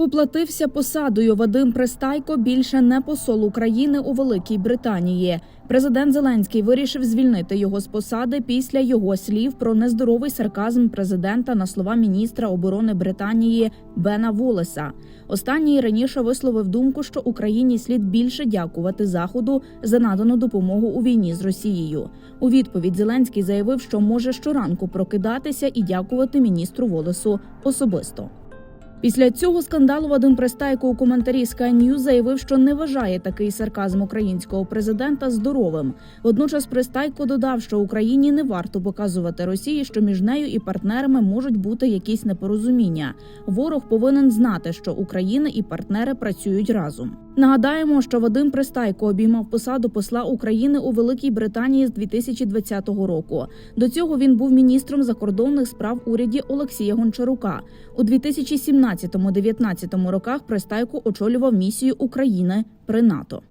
Поплатився посадою Вадим Пристайко більше не посол України у Великій Британії. Президент Зеленський вирішив звільнити його з посади після його слів про нездоровий сарказм президента на слова міністра оборони Британії Бена Волеса. Останній раніше висловив думку, що Україні слід більше дякувати Заходу за надану допомогу у війні з Росією. У відповідь Зеленський заявив, що може щоранку прокидатися і дякувати міністру Волесу особисто. Після цього скандалу Вадим Пристайко у коментарі Sky News заявив, що не вважає такий сарказм українського президента здоровим. Водночас Пристайко додав, що Україні не варто показувати Росії, що між нею і партнерами можуть бути якісь непорозуміння. Ворог повинен знати, що Україна і партнери працюють разом. Нагадаємо, що Вадим Пристайко обіймав посаду посла України у Великій Британії з 2020 року. До цього він був міністром закордонних справ уряді Олексія Гончарука. У 2017-2019 роках Пристайко очолював місію України при НАТО.